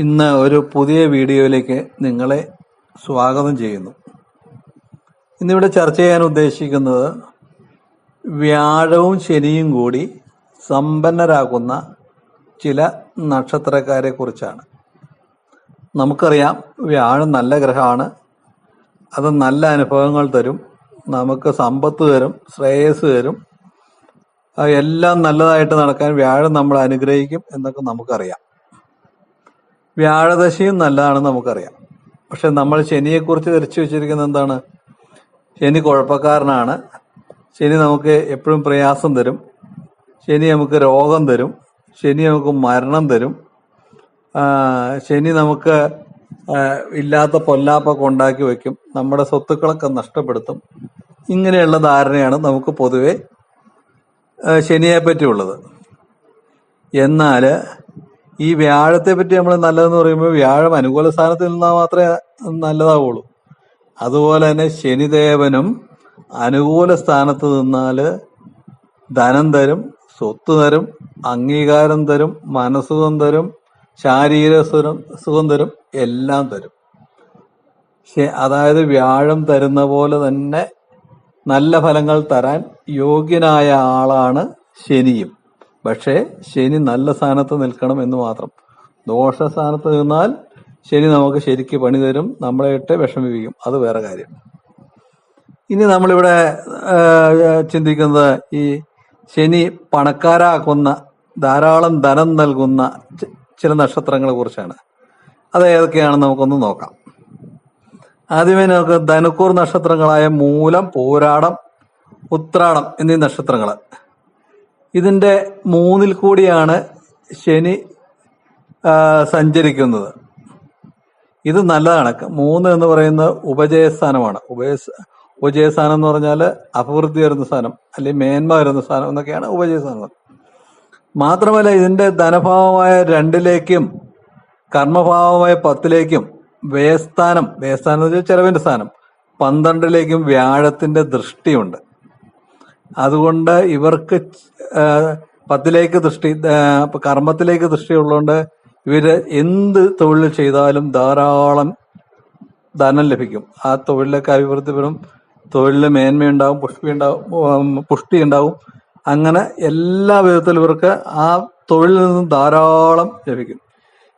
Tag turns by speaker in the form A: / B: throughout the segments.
A: ഇന്ന് ഒരു പുതിയ വീഡിയോയിലേക്ക് നിങ്ങളെ സ്വാഗതം ചെയ്യുന്നു. ഇന്നിവിടെ ചർച്ച ചെയ്യാൻ ഉദ്ദേശിക്കുന്നത് വ്യാഴവും ശനിയും കൂടി സമ്പന്നരാകുന്ന ചില നക്ഷത്രക്കാരെ കുറിച്ചാണ്. നമുക്കറിയാം വ്യാഴം നല്ല ഗ്രഹമാണ്. അത് നല്ല അനുഭവങ്ങൾ തരും. നമുക്ക് സമ്പത്ത് തരും ശ്രേയസ് തരും. എല്ലാം നല്ലതായിട്ട് നടക്കാൻ വ്യാഴം നമ്മൾ അനുഗ്രഹിക്കും എന്നൊക്കെ നമുക്കറിയാം. വ്യാഴദശയും നല്ലതാണെന്ന് നമുക്കറിയാം. പക്ഷെ നമ്മൾ ശനിയെക്കുറിച്ച് ധരിച്ചു വെച്ചിരിക്കുന്നത് എന്താണ്? ശനി കുഴപ്പക്കാരനാണ്. ശനി നമുക്ക് എപ്പോഴും പ്രയാസം തരും. ശനി നമുക്ക് രോഗം തരും. ശനി നമുക്ക് മരണം തരും. ശനി നമുക്ക് ഇല്ലാത്ത പൊല്ലാപ്പൊക്കെ ഉണ്ടാക്കി വെക്കും. നമ്മുടെ സ്വത്തുക്കളൊക്കെ നഷ്ടപ്പെടുത്തും. ഇങ്ങനെയുള്ള ധാരണയാണ് നമുക്ക് പൊതുവെ ശനിയെ പറ്റിയുള്ളത് എന്നാൽ ഈ വ്യാഴത്തെ പറ്റി നമ്മൾ നല്ലതെന്ന് പറയുമ്പോൾ വ്യാഴം അനുകൂല സ്ഥാനത്ത് നിന്നാൽ മാത്രമേ നല്ലതാവുള്ളൂ. അതുപോലെ തന്നെ ശനിദേവനും അനുകൂല സ്ഥാനത്ത് നിന്നാൽ ധനം തരും സ്വത്ത് തരും അംഗീകാരം തരും മനസ്സുഖം തരും ശാരീരിക സുഖം സുഖം തരും എല്ലാം തരും. അതായത് വ്യാഴം തരുന്ന പോലെ തന്നെ നല്ല ഫലങ്ങൾ തരാൻ യോഗ്യനായ ആളാണ് ശനിയും. പക്ഷേ ശനി നല്ല സ്ഥാനത്ത് നിൽക്കണം എന്ന് മാത്രം. ദോഷ സ്ഥാനത്ത് നിന്നാൽ ശനി നമുക്ക് ശരിക്ക് പണി തരും നമ്മളെ ഇട്ട് വിഷമിപ്പിക്കും. അത് വേറെ കാര്യം. ഇനി നമ്മളിവിടെ ചിന്തിക്കുന്നത് ഈ ശനി പണക്കാരാക്കുന്ന ധാരാളം ധനം നൽകുന്ന ചില നക്ഷത്രങ്ങളെ കുറിച്ചാണ്. അത് ഏതൊക്കെയാണെന്ന് നമുക്കൊന്ന് നോക്കാം. ആദ്യമേ നമുക്ക് ധനുക്കൂർ നക്ഷത്രങ്ങളായ മൂലം പോരാടം ഉത്രാടം എന്നീ നക്ഷത്രങ്ങൾ ഇതിന്റെ മൂന്നിൽ കൂടിയാണ് ശനി സഞ്ചരിക്കുന്നത്. ഇത് നല്ലതാണ്. മൂന്ന് എന്ന് പറയുന്ന ഉപജയസ്ഥാനമാണ്. ഉപജയ ഉപജയസ്ഥാനം എന്ന് പറഞ്ഞാൽ അഭിവൃദ്ധി വരുന്ന സ്ഥാനം അല്ലെങ്കിൽ മേന്മ വരുന്ന സ്ഥാനം എന്നൊക്കെയാണ് ഉപജയസ്ഥാനം മാത്രമല്ല ഇതിന്റെ ധനഭാവമായ രണ്ടിലേക്കും കർമ്മഭാവമായ പത്തിലേക്കും വ്യയസ്ഥാനം വ്യയസ്ഥാനം എന്ന് വെച്ചാൽ ചെലവിന്റെ സ്ഥാനം പന്ത്രണ്ടിലേക്കും വ്യാഴത്തിന്റെ ദൃഷ്ടിയുണ്ട്. അതുകൊണ്ട് ഇവർക്ക് പത്തിലേക്ക് ദൃഷ്ടി കർമ്മത്തിലേക്ക് ദൃഷ്ടി ഉള്ളതുകൊണ്ട് ഇവർ എന്ത് തൊഴിൽ ചെയ്താലും ധാരാളം ധനം ലഭിക്കും. ആ തൊഴിലൊക്കെ അഭിവൃദ്ധി വരും തൊഴിലിൽ മേന്മയുണ്ടാവും പുഷ്ടി ഉണ്ടാവും പുഷ്ടി ഉണ്ടാവും അങ്ങനെ എല്ലാ വിധത്തിലും ഇവർക്ക് ആ തൊഴിലിൽ നിന്നും ധാരാളം ലഭിക്കും.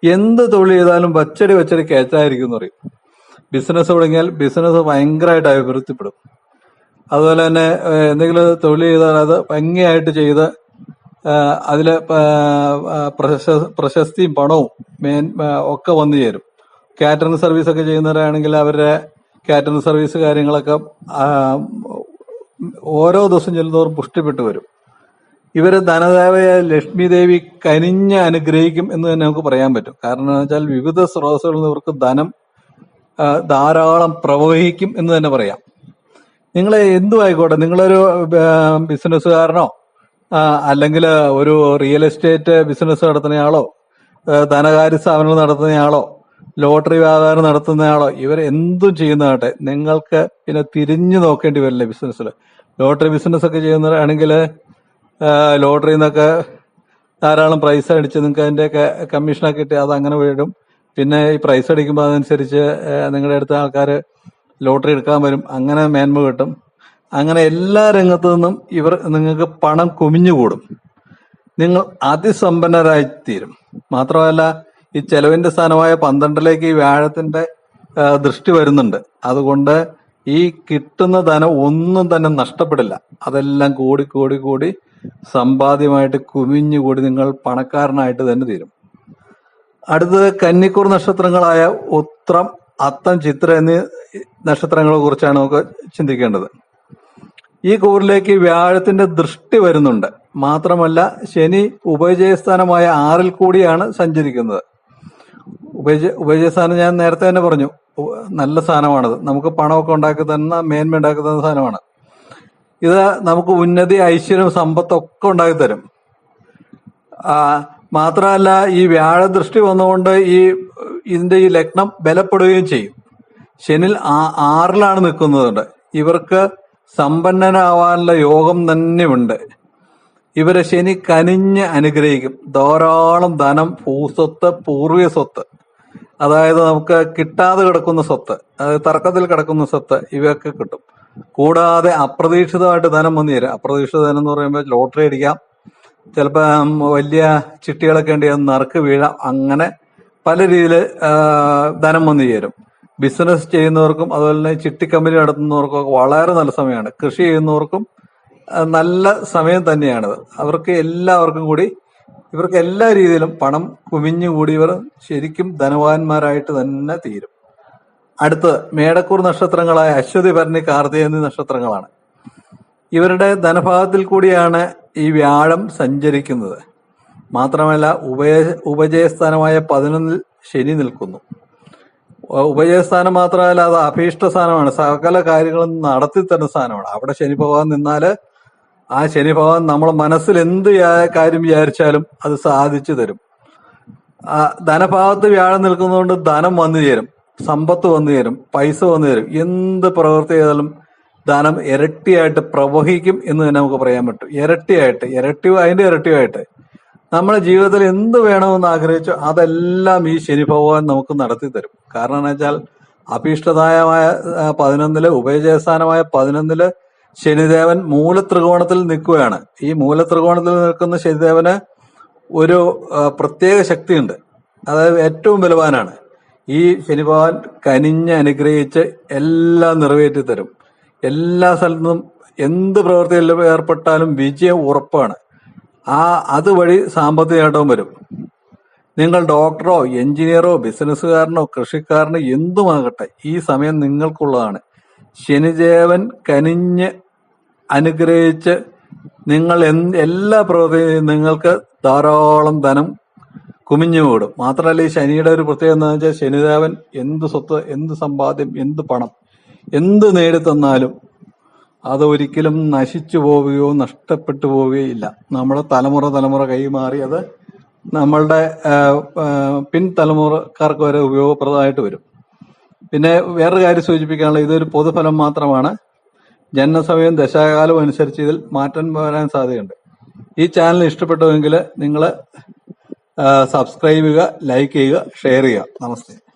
A: എന്ത് തൊഴിൽ ചെയ്താലും വച്ചടി വച്ചടി കയറ്റായിരിക്കും എന്ന് പറയും. ബിസിനസ് തുടങ്ങിയാൽ ബിസിനസ് ഭയങ്കരമായിട്ട് അഭിവൃദ്ധിപ്പെടും. അതുപോലെ തന്നെ എന്തെങ്കിലും തൊഴിൽ ചെയ്താൽ അത് ഭംഗിയായിട്ട് ചെയ്ത് അതിൽ പ്രശസ്തിയും പണവും മെയിൻ ഒക്കെ വന്നു ചേരും. കാറ്ററിംഗ് സർവീസ് ഒക്കെ ചെയ്യുന്നവരാണെങ്കിൽ അവരുടെ കാറ്ററിംഗ് സർവീസ് കാര്യങ്ങളൊക്കെ ഓരോ ദിവസം ചെല്ലുന്നതോറും പുഷ്ടിപ്പെട്ടു വരും. ഇവർ ധനദേവയായ ലക്ഷ്മി ദേവി കനിഞ്ഞ് അനുഗ്രഹിക്കും എന്ന് തന്നെ നമുക്ക് പറയാൻ പറ്റും. കാരണം എന്ന് വെച്ചാൽ വിവിധ സ്രോതസ്സുകളിൽ നിന്ന് ഇവർക്ക് ധനം ധാരാളം പ്രവഹിക്കും എന്ന് തന്നെ പറയാം. നിങ്ങൾ എന്തു ആയിക്കോട്ടെ നിങ്ങളൊരു ബിസിനസ്സുകാരനോ അല്ലെങ്കിൽ ഒരു റിയൽ എസ്റ്റേറ്റ് ബിസിനസ് നടത്തുന്നയാളോ ധനകാര്യ സ്ഥാപനങ്ങൾ നടത്തുന്നയാളോ ലോട്ടറി വ്യാപാരം നടത്തുന്നയാളോ ഇവർ എന്തും ചെയ്യുന്നതാട്ടെ നിങ്ങൾക്ക് പിന്നെ തിരിഞ്ഞു നോക്കേണ്ടി വരില്ല ബിസിനസ്സിൽ ലോട്ടറി ബിസിനസ് ഒക്കെ ചെയ്യുന്നവരാണെങ്കിൽ ലോട്ടറിയിൽ നിന്നൊക്കെ ധാരാളം പ്രൈസ് അടിച്ച് നിങ്ങൾക്ക് അതിന്റെയൊക്കെ കമ്മീഷനൊക്കെ കിട്ടി അത് അങ്ങനെ വീഴും. പിന്നെ ഈ പ്രൈസ് അടിക്കുമ്പോൾ അതനുസരിച്ച് നിങ്ങളുടെ അടുത്ത ആൾക്കാർ ലോട്ടറി എടുക്കാൻ വരും. അങ്ങനെ മേന്മ കിട്ടും. അങ്ങനെ എല്ലാ രംഗത്തു നിന്നും ഇവർ നിങ്ങൾക്ക് പണം കുമിഞ്ഞുകൂടും. നിങ്ങൾ അതിസമ്പന്നരായി തീരും. മാത്രമല്ല ഈ ചെലവിന്റെ സ്ഥാനമായ പന്ത്രണ്ടിലേക്ക് ഈ വ്യാഴത്തിന്റെ ദൃഷ്ടി വരുന്നുണ്ട്. അതുകൊണ്ട് ഈ കിട്ടുന്ന ധനം ഒന്നും തന്നെ നഷ്ടപ്പെടില്ല. അതെല്ലാം കൂടി കൂടി കൂടി സമ്പാദ്യമായിട്ട് കുമിഞ്ഞുകൂടി നിങ്ങൾ പണക്കാരനായിട്ട് തന്നെ തീരും. അടുത്തത് കന്നിക്കൂർ നക്ഷത്രങ്ങളായ ഉത്രം അത്തം ചിത്ര എന്നീ നക്ഷത്രങ്ങളെ കുറിച്ചാണ് നമുക്ക് ചിന്തിക്കേണ്ടത്. ഈ കൂറിലേക്ക് വ്യാഴത്തിന്റെ ദൃഷ്ടി വരുന്നുണ്ട്. മാത്രമല്ല ശനി ഉപജയസ്ഥാനമായ ആറിൽ കൂടിയാണ് സഞ്ചരിക്കുന്നത്. ഉപജ ഉപജയസ്ഥാനം ഞാൻ നേരത്തെ തന്നെ പറഞ്ഞു. നല്ല സ്ഥാനമാണത്. നമുക്ക് പണമൊക്കെ ഉണ്ടാക്കി തന്ന മേന്മ ഉണ്ടാക്കി തന്ന സാധനമാണ് ഇത് നമുക്ക് ഉന്നതി ഐശ്വര്യം സമ്പത്തൊക്കെ ഉണ്ടാക്കി തരും മാത്രമല്ല ഈ വ്യാഴ ദൃഷ്ടി വന്നുകൊണ്ട് ഈ ഇതിന്റെ ഈ ലഗ്നം ബലപ്പെടുകയും ചെയ്യും. ശനിൽ ആ- ആറിലാണ് നിൽക്കുന്നതുണ്ട്. ഇവർക്ക് സമ്പന്നനാവാനുള്ള യോഗം തന്നെയുണ്ട്. ഇവരെ ശനി കനിഞ്ഞ് അനുഗ്രഹിക്കും. ധാരാളം ധനം ഭൂസ്വത്ത് പൂർവീയ സ്വത്ത്. അതായത് നമുക്ക് കിട്ടാതെ കിടക്കുന്ന സ്വത്ത് അതായത് തർക്കത്തിൽ കിടക്കുന്ന സ്വത്ത് ഇവയൊക്കെ കിട്ടും. കൂടാതെ അപ്രതീക്ഷിതമായിട്ട് ധനം വന്നു തരാം അപ്രതീക്ഷിത ധനം എന്ന് പറയുമ്പോൾ ലോട്ടറി അടിക്കാം. ചിലപ്പോൾ വലിയ ചിട്ടികളൊക്കെ ഉണ്ടെങ്കിൽ നറുക്ക് വീഴാം. അങ്ങനെ പല രീതിയിൽ ധനം വന്നു ചേരും. ബിസിനസ് ചെയ്യുന്നവർക്കും അതുപോലെ തന്നെ ചിട്ടി കമ്പനി നടത്തുന്നവർക്കും ഒക്കെ വളരെ നല്ല സമയമാണ്. കൃഷി ചെയ്യുന്നവർക്കും നല്ല സമയം തന്നെയാണിത്. അവർക്ക് എല്ലാവർക്കും കൂടി ഇവർക്ക് എല്ലാ രീതിയിലും പണം കുമിഞ്ഞുകൂടി ഇവർ ശരിക്കും ധനവാന്മാരായിട്ട് തന്നെ തീരും. അടുത്ത് മേടക്കൂർ നക്ഷത്രങ്ങളായ അശ്വതി ഭരണി കാർത്തിക എന്നീ നക്ഷത്രങ്ങളാണ്. ഇവരുടെ ധനഭാഗത്തിൽ കൂടിയാണ് ഈ വ്യാഴം സഞ്ചരിക്കുന്നത്. മാത്രമല്ല ഉപയ ഉപജയസ്ഥാനമായ പതിനൊന്നിൽ ശനി നിൽക്കുന്നു. ഉപജയസ്ഥാനം മാത്രമല്ല അത് അഭീഷ്ട സ്ഥാനമാണ്. സകല കാര്യങ്ങളും നടത്തി തരുന്ന സ്ഥാനമാണ്. അവിടെ ശനി ഭഗവാൻ നിന്നാൽ ആ ശനി ഭഗവാൻ നമ്മളെ മനസ്സിൽ എന്ത് കാര്യം വിചാരിച്ചാലും അത് സാധിച്ചു തരും. ധനഭാവത്ത് വ്യാഴം നിൽക്കുന്നതുകൊണ്ട് ധനം വന്നു ചേരും. സമ്പത്ത് വന്നു ചേരും. പൈസ വന്നു ചേരും. എന്ത് പ്രവൃത്തി ചെയ്താലും ധനം ഇരട്ടിയായിട്ട് പ്രവഹിക്കും എന്ന് തന്നെ നമുക്ക് പറയാൻ പറ്റും. ഇരട്ടിയായിട്ട് ഇരട്ടി അതിന്റെ ഇരട്ടിയായിട്ട് നമ്മുടെ ജീവിതത്തിൽ എന്ത് വേണമെന്ന് ആഗ്രഹിച്ചോ അതെല്ലാം ഈ ശനി ഭഗവാൻ നമുക്ക് നടത്തി തരും. കാരണം എന്ന് വെച്ചാൽ അഭീഷ്ടദായമായ ആ, പതിനൊന്നിൽ ഉഭയജയസ്ഥാനമായ പതിനൊന്നിൽ ശനിദേവൻ മൂലത്രികോണത്തിൽ നിൽക്കുകയാണ്. ഈ മൂലത്രികോണത്തിൽ നിൽക്കുന്ന ശനിദേവന് ഒരു പ്രത്യേക ശക്തിയുണ്ട്. അതായത് ഏറ്റവും ബലവാനാണ്. ഈ ശനി ഭഗവാൻ കനിഞ്ഞ് അനുഗ്രഹിച്ച് എല്ലാം നിറവേറ്റി തരും എല്ലാ സ്ഥലത്തും എന്ത് പ്രവൃത്തിയിൽ ഏർപ്പെട്ടാലും വിജയം ഉറപ്പാണ്. ആ അതുവഴി സാമ്പത്തിക നേട്ടവും വരും. നിങ്ങൾ ഡോക്ടറോ എഞ്ചിനീയറോ ബിസിനസ്സുകാരനോ കൃഷിക്കാരനോ എന്തുമാകട്ടെ ഈ സമയം നിങ്ങൾക്കുള്ളതാണ്. ശനിദേവൻ കനിഞ്ഞ് അനുഗ്രഹിച്ച് നിങ്ങൾ എല്ലാ പ്രവൃത്തിയും നിങ്ങൾക്ക് ധാരാളം ധനം കുമിഞ്ഞു കൂടും മാത്രമല്ല ഈ ശനിയുടെ ഒരു പ്രത്യേകത എന്താണെന്ന് വെച്ചാൽ ശനിദേവൻ എന്ത് സ്വത്ത് എന്ത് സമ്പാദ്യം എന്ത് പണം എന്ത് നേടിത്തന്നാലും അത് ഒരിക്കലും നശിച്ചു പോവുകയോ നഷ്ടപ്പെട്ടു പോവുകയോ ഇല്ല. നമ്മുടെ തലമുറ തലമുറ കൈമാറി അത് നമ്മളുടെ ആ, ആ, പിൻ തലമുറക്കാർക്ക് വരെ ഉപയോഗപ്രദമായിട്ട് വരും. പിന്നെ വേറൊരു കാര്യം സൂചിപ്പിക്കാനുള്ള ഇതൊരു പൊതുഫലം മാത്രമാണ്. ജനനസമയം ദശാകാലം അനുസരിച്ച് ഇതിൽ മാറ്റം വരാൻ സാധ്യതയുണ്ട്. ഈ ചാനൽ ഇഷ്ടപ്പെട്ടുവെങ്കിൽ നിങ്ങൾ സബ്സ്ക്രൈബ് ചെയ്യുക ലൈക്ക് ചെയ്യുക ഷെയർ ചെയ്യുക. നമസ്തേ.